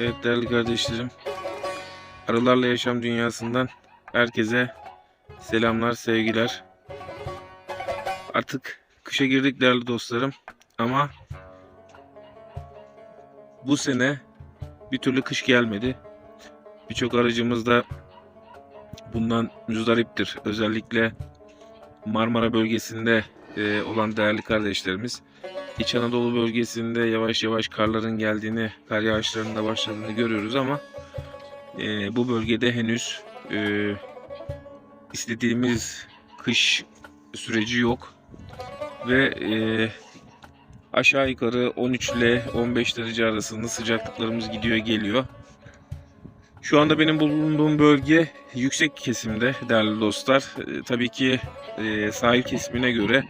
Evet değerli kardeşlerim. Arılarla Yaşam Dünyası'ndan herkese selamlar, sevgiler. Artık kışa girdik değerli dostlarım. Ama bu sene bir türlü kış gelmedi. Birçok aracımız da bundan müzdariptir. Özellikle Marmara bölgesinde e, olan değerli kardeşlerimiz. İç Anadolu bölgesinde yavaş yavaş karların geldiğini, kar yağışlarının da başladığını görüyoruz ama e, bu bölgede henüz e, istediğimiz kış süreci yok ve e, aşağı yukarı 13 ile 15 derece arasında sıcaklıklarımız gidiyor geliyor. Şu anda benim bulunduğum bölge yüksek kesimde değerli dostlar. E, tabii ki e, sahil kesimine göre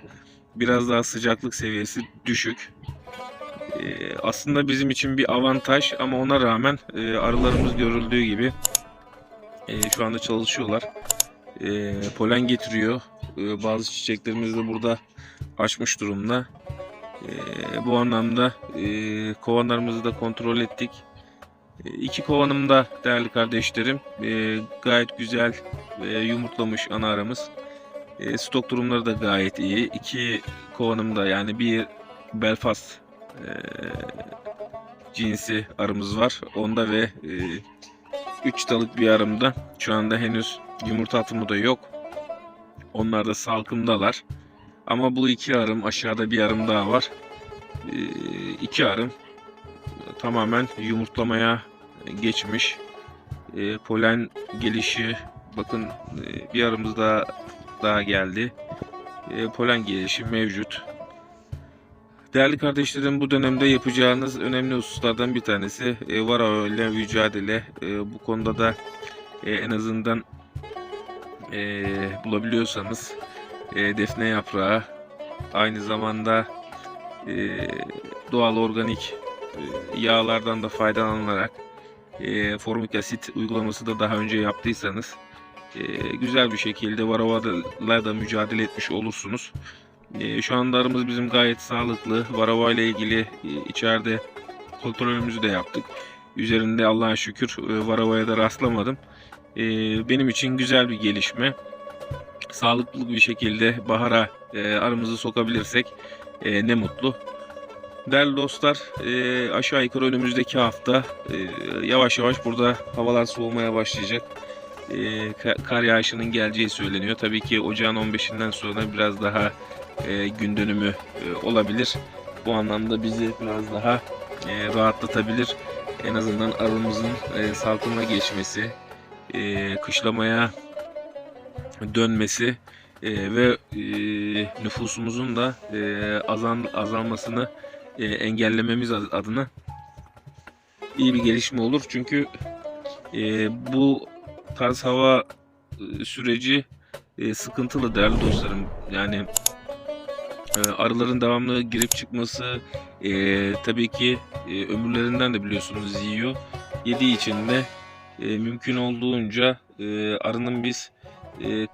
biraz daha sıcaklık seviyesi düşük. Ee, aslında bizim için bir avantaj ama ona rağmen e, arılarımız görüldüğü gibi e, şu anda çalışıyorlar. E, polen getiriyor. E, bazı çiçeklerimiz de burada açmış durumda. E, bu anlamda e, kovanlarımızı da kontrol ettik. E, iki kovanım da değerli kardeşlerim e, gayet güzel e, yumurtlamış ana aramız. E, stok durumları da gayet iyi. İki kovanımda yani bir Belfast e, cinsi arımız var. Onda ve 3 çıtalık bir arımda. Şu anda henüz yumurta atımı da yok. Onlar da salkımdalar. Ama bu iki arım aşağıda bir arım daha var. E, iki arım tamamen yumurtlamaya geçmiş. E, polen gelişi bakın e, bir arımız daha geldi. E, polen gelişi mevcut. Değerli kardeşlerim bu dönemde yapacağınız önemli hususlardan bir tanesi e, varo ile mücadele. E, bu konuda da e, en azından e, bulabiliyorsanız e, defne yaprağı aynı zamanda e, doğal organik e, yağlardan da faydalanarak e, formik asit uygulaması da daha önce yaptıysanız e, güzel bir şekilde varavalarla da mücadele etmiş olursunuz. E, şu anda aramız bizim gayet sağlıklı. Varava ile ilgili e, içeride kontrolümüzü de yaptık. Üzerinde Allah'a şükür e, varavaya da rastlamadım. E, benim için güzel bir gelişme. Sağlıklı bir şekilde bahara e, aramızı sokabilirsek e, ne mutlu. Değerli dostlar e, aşağı yukarı önümüzdeki hafta e, yavaş yavaş burada havalar soğumaya başlayacak. E, ka- kar yağışının geleceği söyleniyor. Tabii ki ocağın 15'inden sonra biraz daha e, gün dönümü e, olabilir. Bu anlamda bizi biraz daha e, rahatlatabilir. En azından arımızın e, salkıma geçmesi, kışlamaya dönmesi ve nüfusumuzun da azal, azalmasını engellememiz adına iyi bir gelişme olur. Çünkü e, bu tarz hava e, süreci e, sıkıntılı değerli dostlarım. Yani e, arıların devamlı girip çıkması tabii ki ömürlerinden de biliyorsunuz yiyor. Yediği için de mümkün olduğunca arının biz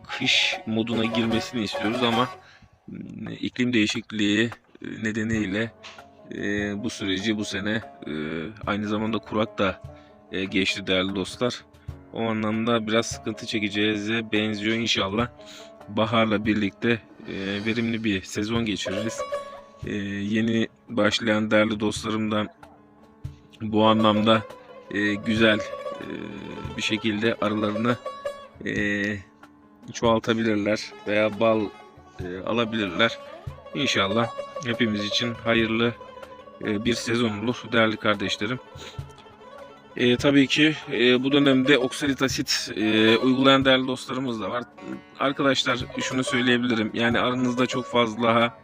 kış moduna girmesini istiyoruz ama iklim değişikliği nedeniyle bu süreci bu sene aynı zamanda kurak da geçti değerli dostlar. O anlamda biraz sıkıntı çekeceğize benziyor inşallah. Baharla birlikte e, verimli bir sezon geçiririz. E, yeni başlayan değerli dostlarımdan bu anlamda e, güzel e, bir şekilde arılarını e, çoğaltabilirler veya bal e, alabilirler. İnşallah hepimiz için hayırlı e, bir sezon olur değerli kardeşlerim. E, tabii ki e, bu dönemde oksalit asit e, uygulayan değerli dostlarımız da var. Arkadaşlar şunu söyleyebilirim. Yani aranızda çok fazla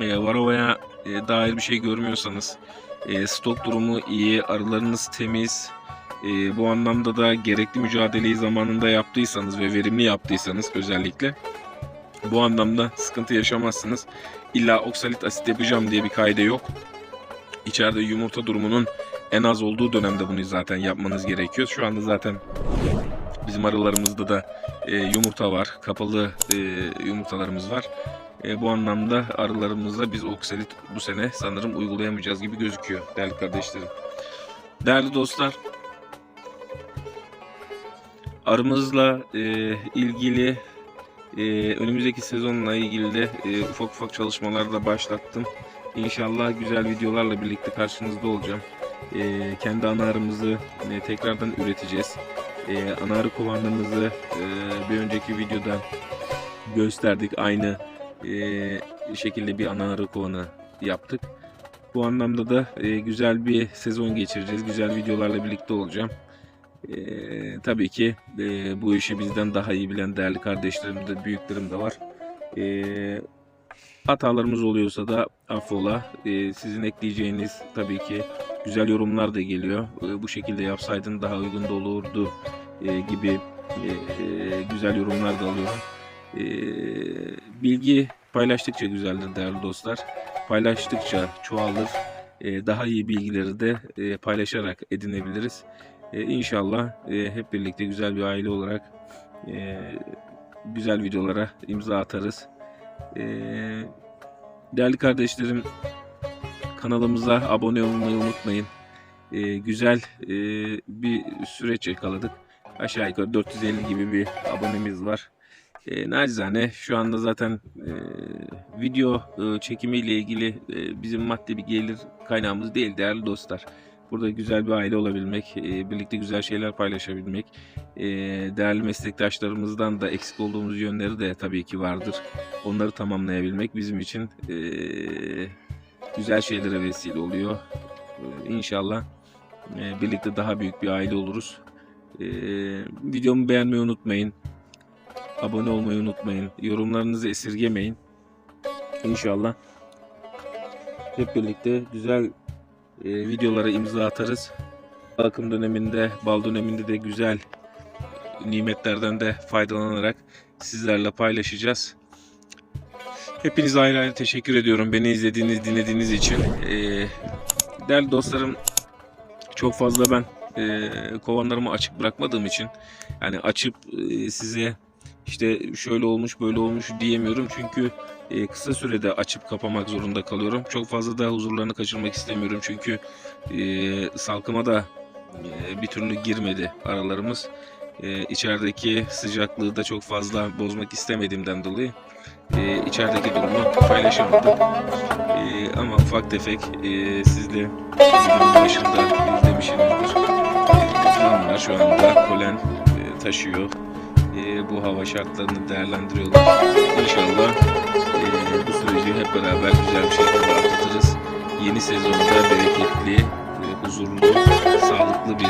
e, varovaya e, dair bir şey görmüyorsanız e, stok durumu iyi, arılarınız temiz. E, bu anlamda da gerekli mücadeleyi zamanında yaptıysanız ve verimli yaptıysanız özellikle bu anlamda sıkıntı yaşamazsınız. İlla oksalit asit yapacağım diye bir kayda yok. İçeride yumurta durumunun en az olduğu dönemde bunu zaten yapmanız gerekiyor. Şu anda zaten bizim arılarımızda da e, yumurta var. Kapalı e, yumurtalarımız var. E, bu anlamda arılarımızda biz oksalit bu sene sanırım uygulayamayacağız gibi gözüküyor değerli kardeşlerim. Değerli dostlar arımızla e, ilgili e, önümüzdeki sezonla ilgili de e, ufak ufak çalışmalar da başlattım. İnşallah güzel videolarla birlikte karşınızda olacağım. E, kendi ana arımızı e, tekrardan üreteceğiz. E, ana arı kovanlarımızı e, bir önceki videoda gösterdik. Aynı e, şekilde bir ana arı kovanı yaptık. Bu anlamda da e, güzel bir sezon geçireceğiz. Güzel videolarla birlikte olacağım. E, tabii ki e, bu işi bizden daha iyi bilen değerli kardeşlerim de büyüklerim de var. E, hatalarımız oluyorsa da affola. E, sizin ekleyeceğiniz tabii ki güzel yorumlar da geliyor. E, bu şekilde yapsaydın daha uygun da olurdu e, gibi e, e, güzel yorumlar da alıyorum. E, bilgi paylaştıkça güzeldir değerli dostlar. Paylaştıkça çoğalır. E, daha iyi bilgileri de e, paylaşarak edinebiliriz. E, inşallah e, hep birlikte güzel bir aile olarak e, güzel videolara imza atarız. E, değerli kardeşlerim kanalımıza abone olmayı unutmayın. E, güzel e, bir süreç yakaladık. Aşağı yukarı 450 gibi bir abonemiz var. E, nacizane şu anda zaten e, video e, çekimiyle ilgili e, bizim maddi bir gelir kaynağımız değil değerli dostlar. Burada güzel bir aile olabilmek, e, birlikte güzel şeyler paylaşabilmek, e, değerli meslektaşlarımızdan da eksik olduğumuz yönleri de tabii ki vardır. Onları tamamlayabilmek bizim için e, güzel şeylere vesile oluyor. İnşallah birlikte daha büyük bir aile oluruz. Videomu beğenmeyi unutmayın. Abone olmayı unutmayın. Yorumlarınızı esirgemeyin. İnşallah hep birlikte güzel e, videolara imza atarız. Bakım döneminde, bal döneminde de güzel nimetlerden de faydalanarak sizlerle paylaşacağız. Hepinize ayrı ayrı teşekkür ediyorum beni izlediğiniz, dinlediğiniz için. E, değerli dostlarım, çok fazla ben e, kovanlarımı açık bırakmadığım için yani açıp e, size işte şöyle olmuş böyle olmuş diyemiyorum çünkü e, kısa sürede açıp kapamak zorunda kalıyorum. Çok fazla da huzurlarını kaçırmak istemiyorum çünkü e, salkıma da e, bir türlü girmedi aralarımız. E, içerideki sıcaklığı da çok fazla bozmak istemediğimden dolayı e, içerideki durumu paylaşamadım. E, ama ufak tefek e, siz de videonun başında izlemişsinizdir. E, şu anda polen e, taşıyor. Bu hava şartlarını değerlendiriyorlar. İnşallah e, bu süreci hep beraber güzel bir şekilde atlatırız. Yeni sezonda bereketli, e, huzurlu, sağlıklı bir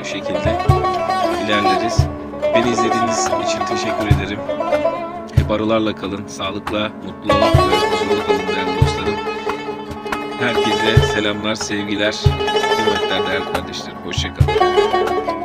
e, şekilde ilerleriz. Beni izlediğiniz için teşekkür ederim. Hep arılarla kalın, sağlıkla, mutlu ve huzurlu kalın değerli dostlarım. Herkese selamlar, sevgiler, hürmetler değerli kardeşlerim. Hoşçakalın.